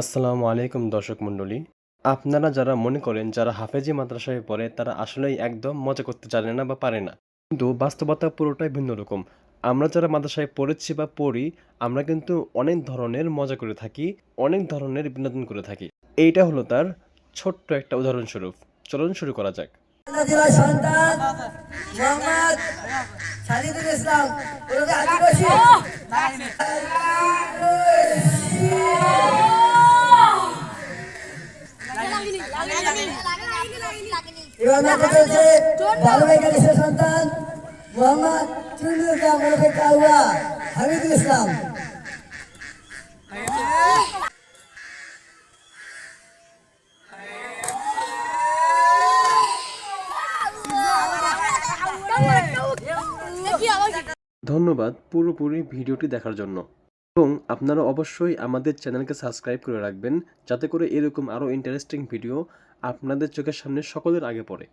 আসসালামু আলাইকুম দর্শক মণ্ডলী। আপনারা যারা মনে করেন যারা হাফেজি মাদ্রাসায় পড়ে তারা আসলেই একদম মজা করতে জানে না বা পারে না। কিন্তু বাস্তবতা পুরোটাই ভিন্ন রকম। আমরা যারা মাদ্রাসায় পড়েছি বা পড়ি আমরা কিন্তু অনেক ধরনের মজা করে থাকি অনেক ধরনের বিনোদন করে থাকি। এইটা হলো তার ছোট্ট একটা উদাহরণস্বরূপ। চলুন শুরু করা যাক। সন্তান মোহাম্মদ ইসলাম ইসলাম ধন্যবাদ পুরোপুরি ভিডিওটি দেখার জন্য। এবং আপনারা অবশ্যই আমাদের চ্যানেলকে সাবস্ক্রাইব করে রাখবেন, যাতে করে এরকম আরও ইন্টারেস্টিং ভিডিও আপনাদের চোখের সামনে সকলের আগে পড়ে।